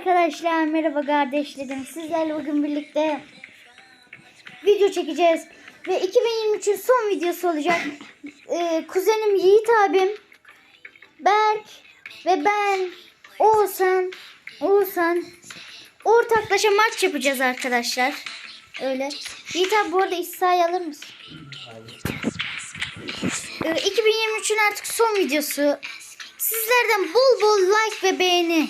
Arkadaşlar merhaba kardeşlerim. Sizlerle bugün birlikte video çekeceğiz. Ve 2023'ün son videosu olacak. Ee, kuzenim Yiğit abim, Berk ve ben Oğuzhan, Oğuzhan ortaklaşa maç yapacağız arkadaşlar. Öyle. Yiğit abi bu arada İsa'yı alır mısın? Ee, 2023'ün artık son videosu. Sizlerden bol bol like ve beğeni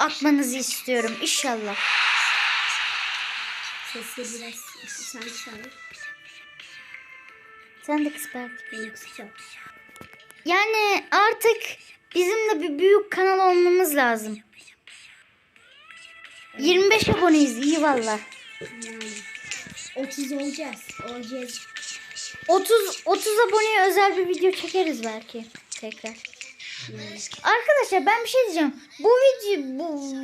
atmanızı istiyorum inşallah. Sesi biraz sen çağır. Sen de kız. Benim kısacağım. Yani artık bizim de bir büyük kanal olmamız lazım. 25 aboneyiz iyi valla. Yani 30 olacağız. Olacağız. 30 30 aboneye özel bir video çekeriz belki tekrar. Arkadaşlar ben bir şey diyeceğim. Bu video bu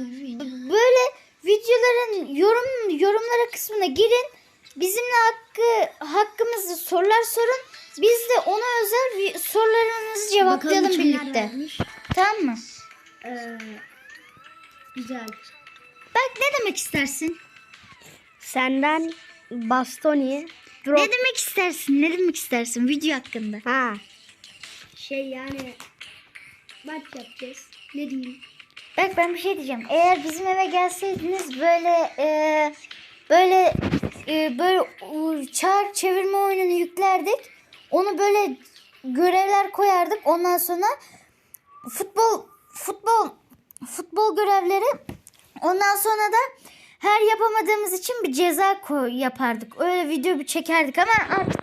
böyle videoların yorum yorumlara kısmına girin. Bizimle hakkı hakkımızda sorular sorun. Biz de ona özel sorularınızı cevaplayalım Bakalım birlikte. Tamam mı? Ee, güzel. Berk ne demek istersin? Senden bastoni drop. Ne demek istersin? Ne demek istersin video hakkında? Ha. Şey yani maç yapacağız. Ne diyeyim? Bak ben bir şey diyeceğim. Eğer bizim eve gelseydiniz böyle e, böyle e, böyle çağır çevirme oyununu yüklerdik. Onu böyle görevler koyardık. Ondan sonra futbol futbol futbol görevleri ondan sonra da her yapamadığımız için bir ceza koy, yapardık. Öyle video bir çekerdik ama artık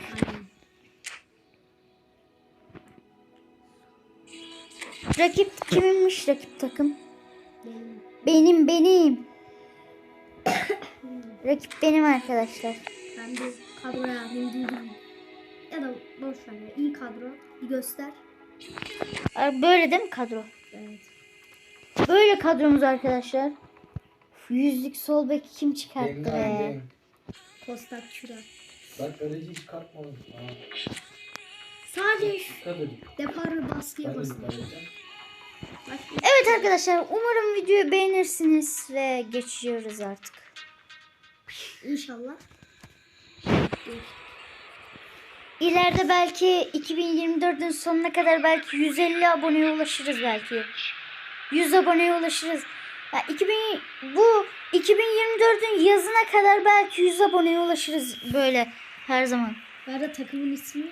Rakip kiminmiş rakip takım? Benim. Benim benim. Rakip benim arkadaşlar. Ben de kadroya yapayım diyeyim. Ya da boş ver ya. İyi kadro. Bir göster. Aa, Böyle değil mi kadro? Evet. Böyle kadromuz arkadaşlar. Yüzlük sol bek kim çıkarttı be? Kostak Çura. Bak kaleci çıkartmadım. Aa, Sadece deparlı baskıya basın. Evet arkadaşlar umarım videoyu beğenirsiniz ve geçiyoruz artık. İnşallah. İleride belki 2024'ün sonuna kadar belki 150 aboneye ulaşırız belki. 100 aboneye ulaşırız. Ya 2000 bu 2024'ün yazına kadar belki 100 aboneye ulaşırız böyle her zaman. Arada takımın ismi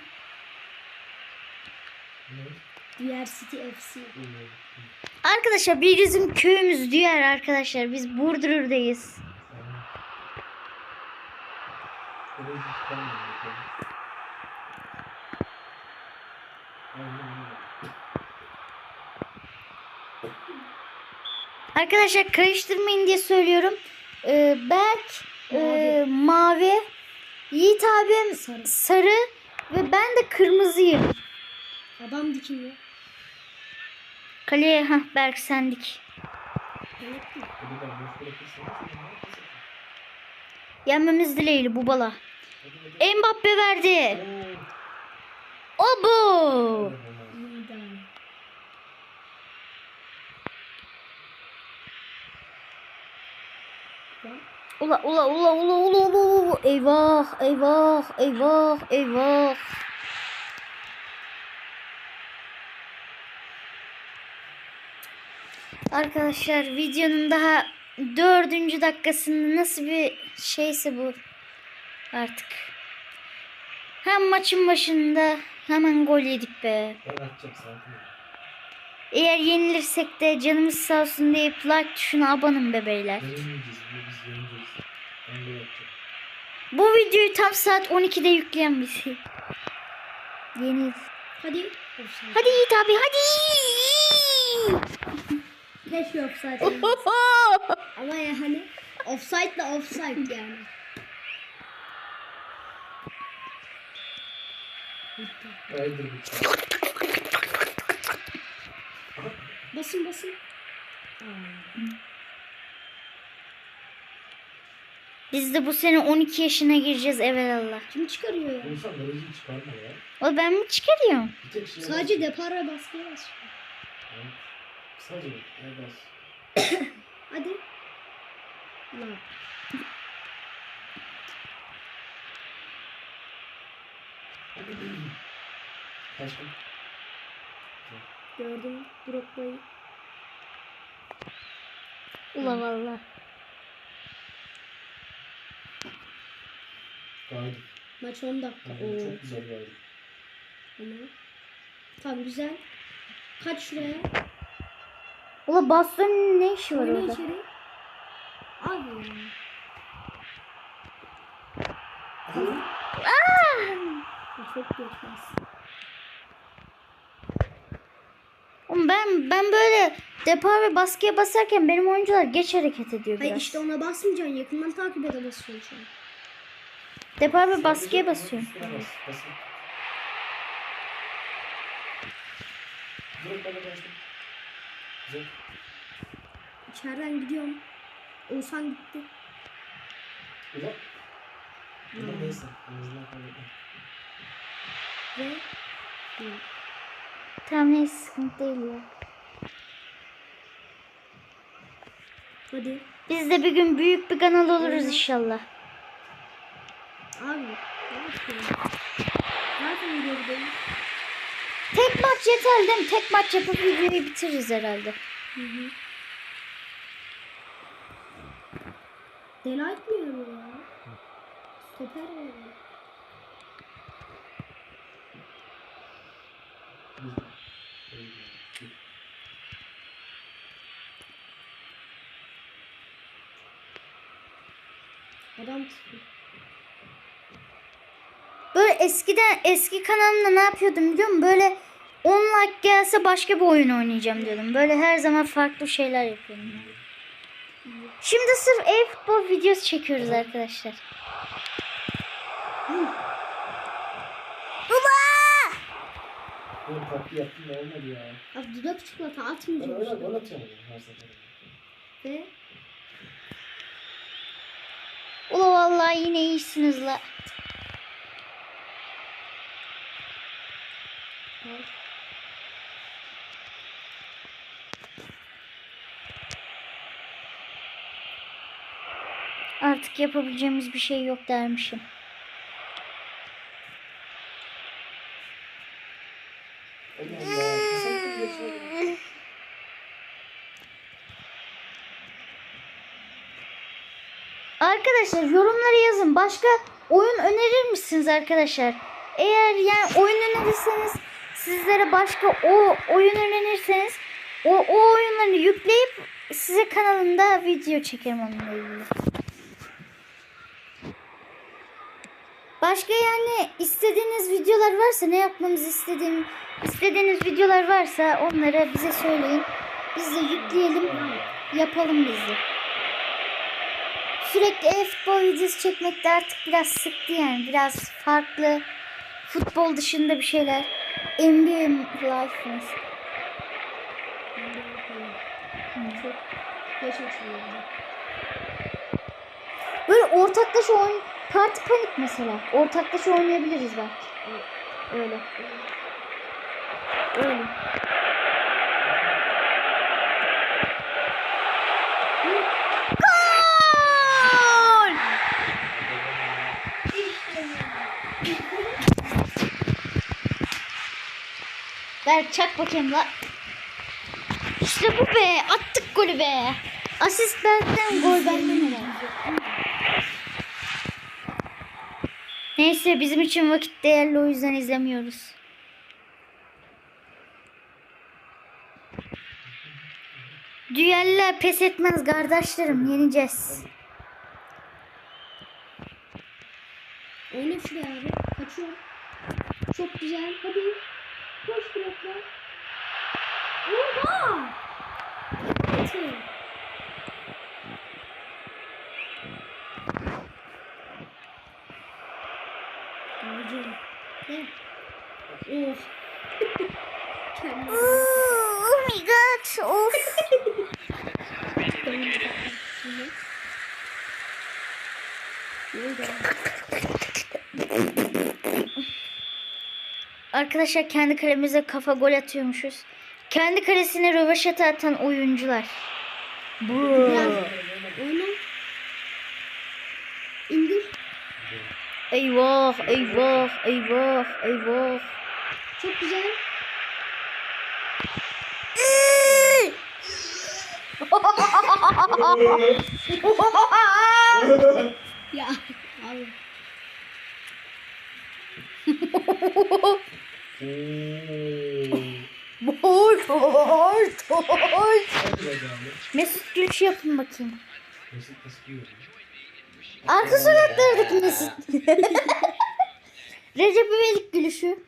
Ne? Diğer City FC. Arkadaşlar bir bizim köyümüz Düyer arkadaşlar. Biz Burdur'dayız. Arkadaşlar karıştırmayın diye söylüyorum. Ee, Berk e, mavi, Yiğit abim Sarı. sarı ve ben de kırmızıyım. Adam dikiliyor. Kaleye ha Berk sendik. Yenmemiz dileğiyle bu bala. Mbappe verdi. Oo. Obo. Ula ula ula ula ula ula. Eyvah eyvah eyvah eyvah. Arkadaşlar videonun daha dördüncü dakikasında nasıl bir şeyse bu artık. Hem maçın başında hemen gol yedik be. Eğer yenilirsek de canımız sağ olsun deyip like tuşuna abanın be beyler. Bu videoyu tam saat 12'de yükleyen birisi. Yeni. Hadi. Hadi Yiğit abi hadi. Keşke offside. Ama yani offside de offside yani. Basın basın. Biz de bu sene 12 yaşına gireceğiz evelallah. Kim çıkarıyor ya? İnsan çıkarma ya. O ben mi çıkarıyorum? Bir tek şey Sadece depar ve baskıya bas. Sadece. Ay bas. Hadi. Valla. Kaçtım. Gördüm Drogba'yı. Ula valla. Gayet. Maç 10 dakika. Oo. çok güzel gayet. Tamam. Tamam güzel. Kaç şuraya. Ula Baston'un ne işi var orada? içeri. Abi. ya. Çok geçmez. Oğlum ben ben böyle depar ve baskıya basarken benim oyuncular geç hareket ediyor Hayır biraz. işte ona basmayacaksın. Yakından takip edemezsin şu an. Depar ve baskıya basıyorum. Bas. Basın. Direkt bana kaçtım. Güzel. İçeriden gidiyorum. Oğuzhan gitti. Güzel. Güzel neyse. En azından kaybetmem. Ve Tamam neyse sıkıntı değil ya. hadi. Biz de bir gün büyük bir kanal oluruz inşallah. Abi. Ne video gidelim. Tek maç yeter değil mi? Tek maç yapıp videoyu bitiririz herhalde. Hı hı. Delight mi yarıyor ya? Stoper mi yarıyor? Adam tutuyor. Böyle eskiden eski kanalımda ne yapıyordum biliyor musun? Böyle 10 like gelse başka bir oyun oynayacağım diyordum. Böyle her zaman farklı şeyler yapıyorum. yani. Şimdi sırf e-futbol videosu çekiyoruz arkadaşlar. Oğlum tatlı yaptım da olmadı ya. Abi dudak çikolata Ben atmayacağım. öyle işte. gol atacağım her seferinde. Ve Ula vallahi yine iyisiniz la. Artık yapabileceğimiz bir şey yok dermişim. Arkadaşlar yorumlara yazın. Başka oyun önerir misiniz arkadaşlar? Eğer yani oyun önerirseniz sizlere başka o oyun önerirseniz o, o oyunları yükleyip size kanalımda video çekerim onunla ilgili. Başka yani istediğiniz videolar varsa ne yapmamızı istediğim istediğiniz videolar varsa onları bize söyleyin. Biz de yükleyelim. Yapalım biz de. Sürekli e-futbol videosu çekmek de artık biraz sıktı yani. Biraz farklı. Futbol dışında bir şeyler. NBA Life mesela. çok geç açılıyor. Böyle ortaklaşa oyun... Parti panik mesela. Ortaklaşa oynayabiliriz belki. Öyle. Öyle. Gol! Ver çak bakayım la. İşte bu be. Attık golü be. Asist benden gol benden herhalde. Neyse bizim için vakit değerli o yüzden izlemiyoruz. Düeller pes etmez kardeşlerim yeneceğiz. Oyna şuraya abi. Kaçıyor. Çok güzel. Hadi. Koş bırakla. Oha! Atın. Arkadaşlar kendi kalemize kafa gol atıyormuşuz. Kendi kalesine röveşata atan oyuncular. Bu. İndir. Eyvah, eyvah, eyvah, eyvah. Çok güzel. ya. Abi. Boş, boş, boş. Mesut gülüş yapın bakayım. Mesut nasıl yiyor? Arka sokaklardaki Mesut. Recep İvedik gülüşü.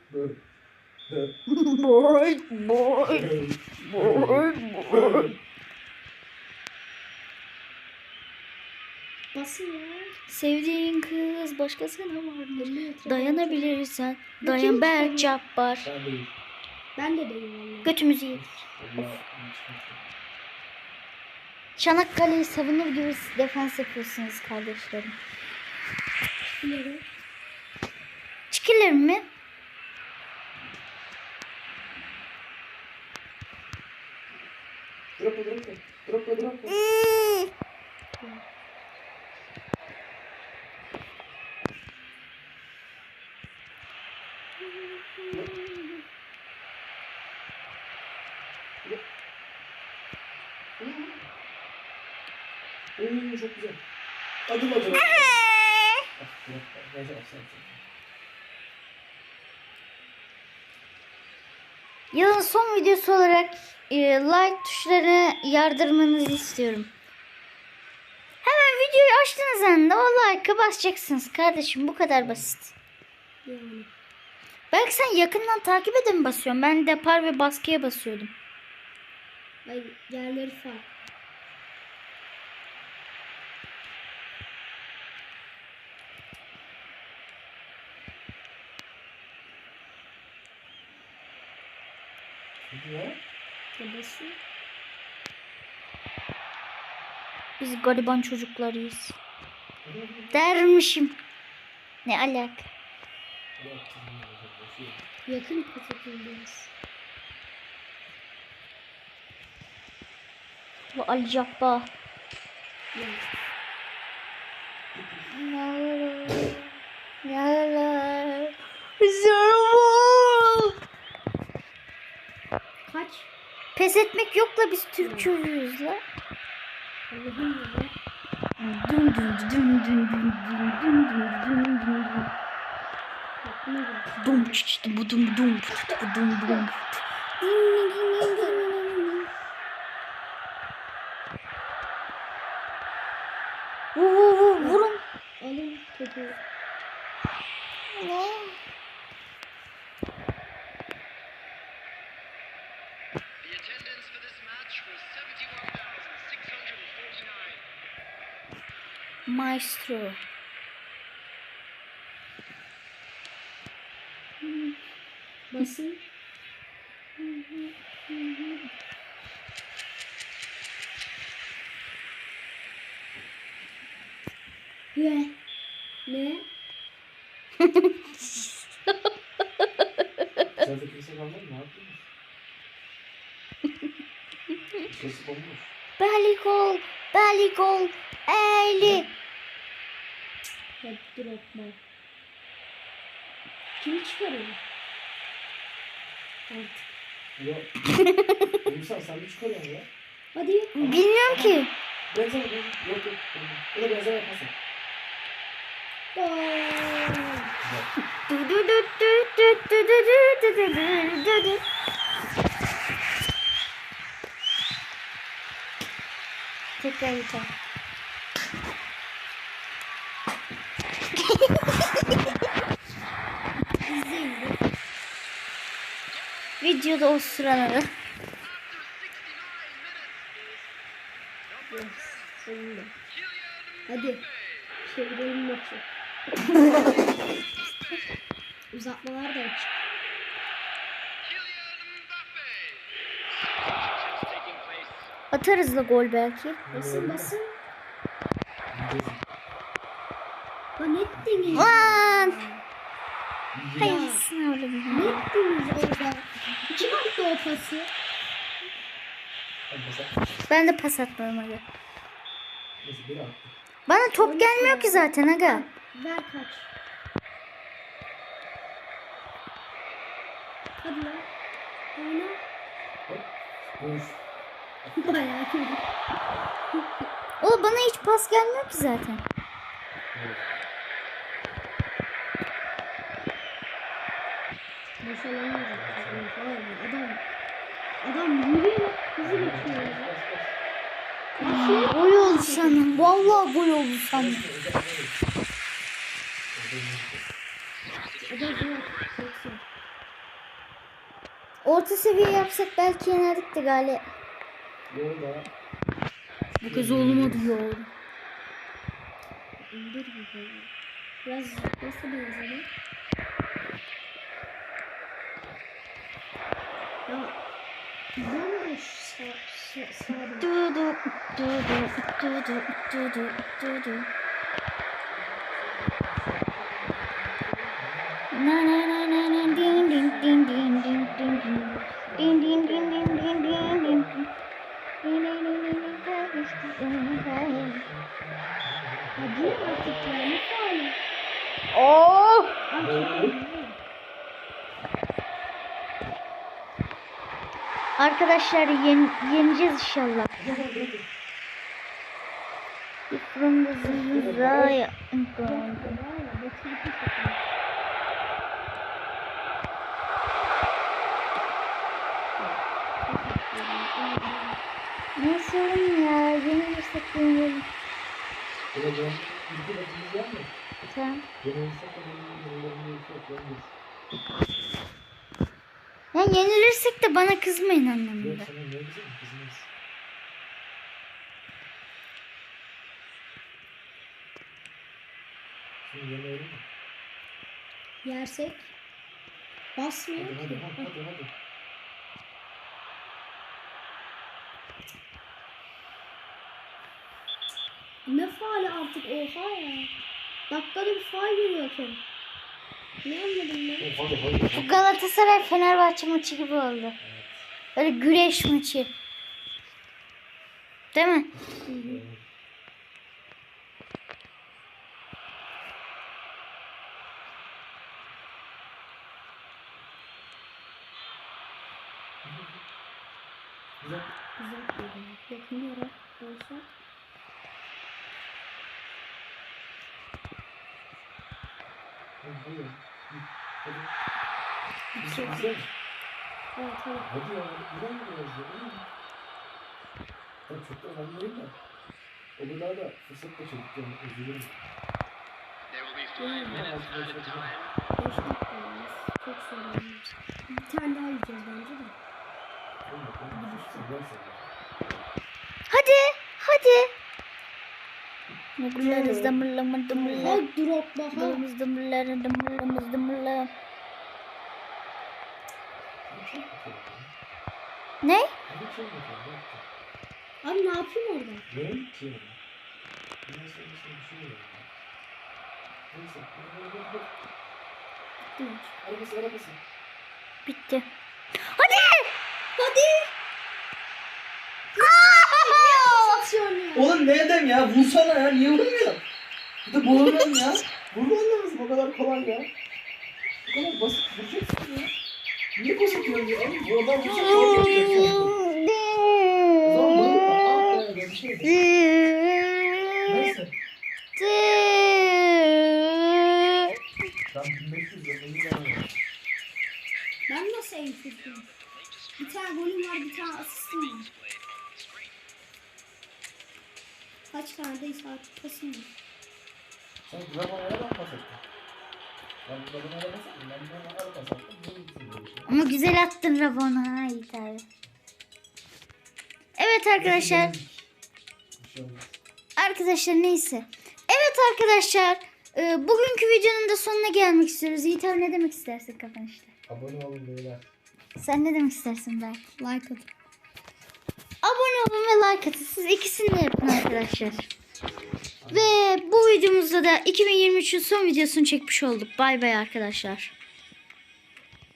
Boy, boy, boy, boy. Nasıl ya? Sevdiğin kız başkasına var mı? Dayanabilirsen. Dayan ben cabbar. Ben değil. De değilim. Götümüzü yedik. Çanakkale'yi savunur gibi defans yapıyorsunuz kardeşlerim. Çekilirim. Çekilirim mi? Dropa, dropa. Dropa, dropa. Adım adım. Yılın son videosu olarak e, like tuşlarını yardırmanızı istiyorum. Hemen videoyu açtığınız anda o like'a basacaksınız kardeşim. Bu kadar basit. Yani. Belki sen yakından takip mi basıyorsun? Ben depar ve baskıya basıyordum. Ay yerleri farklı. babası. Biz gariban çocuklarıyız. Dermişim. Ne alak? Yakın katıldığımız. Bu Ali Cabba. La la la la. Pes etmek yok la biz Türk çocuğuyuz la. Allah'ım ya. Dum dum dum dum dum dum dum dum dum dum dum. Dum dum dum dum Maestro. Basın. Ne? Ne? Sen de kimse kalmadı mı? Ne yaptınız? Kesip şey olmuş. Balikol, balikol, eli. Ne? Hep direktman. Kim çıkarıyor? Artık. Yok. Elbisem sen mi çıkarıyorsun ya? Hadi. Bilmiyorum ki. Benzer yok yok. Ya da benzer yaparsın. Tekrar bir tane. Videoda o sıraları. Yes. Sonunda. Hadi. Çevirelim maçı. Uzatmalar da açık. Atarız da gol belki. Basın basın. Lan! Hayır sınavladım. Ne yaptınız orada? Kim attı o pası? Ben de pas atmadım aga. Bana top gelmiyor ki zaten aga. Ver kaç. Hadi lan. Oyna. Bayağı kötü. Oğlum bana hiç pas gelmiyor ki zaten. Evet. Boşalamayacak kızım falan. Adam adam yürüyor boy oldu sanırım. Vallahi boy oldu sanırım. Orta seviye yapsak belki yenerdik de galiba. Bu kız olmadı ya. Biraz nasıl benzedim? Ya bomboş sağ, sağ, sağda. Du du du du du du du du du du. Na na na na na din din din din din din din. Din din din din din din din. Hadi artık? Oh! Arkadaşlar yen yeneceğiz inşallah. Kırmızımıza yakındı. Neyse oğlum ya, yenilirsek yenelim. Tamam. Yenilirsek yenelim, yenilirsek yenelim. Yani yenilirsek de bana kızmayın anlamında. Şimdi? Yersek basmıyor Hadi ki. hadi hadi hadi. Ne faali artık oha ya. Dakikada bir faal veriyor ki. Ne anladım ben? Bu Galatasaray Fenerbahçe maçı gibi oldu. Böyle güreş maçı. Değil mi? Güzel. Güzel dedim. Dokunarak olsa. Hadi Hadi. Evet, evet. Hadi ya, buradan gidiyoruz ya. Ben çok da anlamıyorum da. O kadar da fırsat da çektik yani, özür dilerim. Çok sorun. Bir tane daha yiyeceğiz bence de. Hadi, hadi. Muglarız damırlamı damırla. Ha drop bak ha. Damırız damırları damırlamız. Ne? Abi ne yapayım orada? Ne? Bitti. Hadi! Hadi! Oğlum ne edem ya? Vursana ya. Niye vurmuyor? Bir de boğuluyorum ya. Vurman lazım. O kadar kolay ya. Bu kadar basit. Vuracaksın ya. Niye atıyorsun ya? Oğlum bu adam vursa gol yapacaksın. O zaman bağırma. Ah be. Bir şey de. Neyse. Ben 1500 yapayım yani. Ben nasıl en kötüyüm? Bir tane golüm var, bir tane asistim var. Kaç tane de isabet pasım var. Sen Ramon'a da pas ettin. Ben Ramon'a da pas ettim. Ben Ramon'a da pas ettim. Şey. Ama güzel attın Rabona. Ha, iyi tabii. Evet arkadaşlar. Şey. Arkadaşlar neyse. Evet arkadaşlar. e, Bugünkü videonun da sonuna gelmek istiyoruz. Yiğit abi ne demek istersin kapanışta? Abone olun beyler. Sen ne demek istersin ben? Like atın. Olun ve like atın. Siz ikisini de yapın arkadaşlar. Ve bu videomuzda da 2023'ün son videosunu çekmiş olduk. Bay bay arkadaşlar.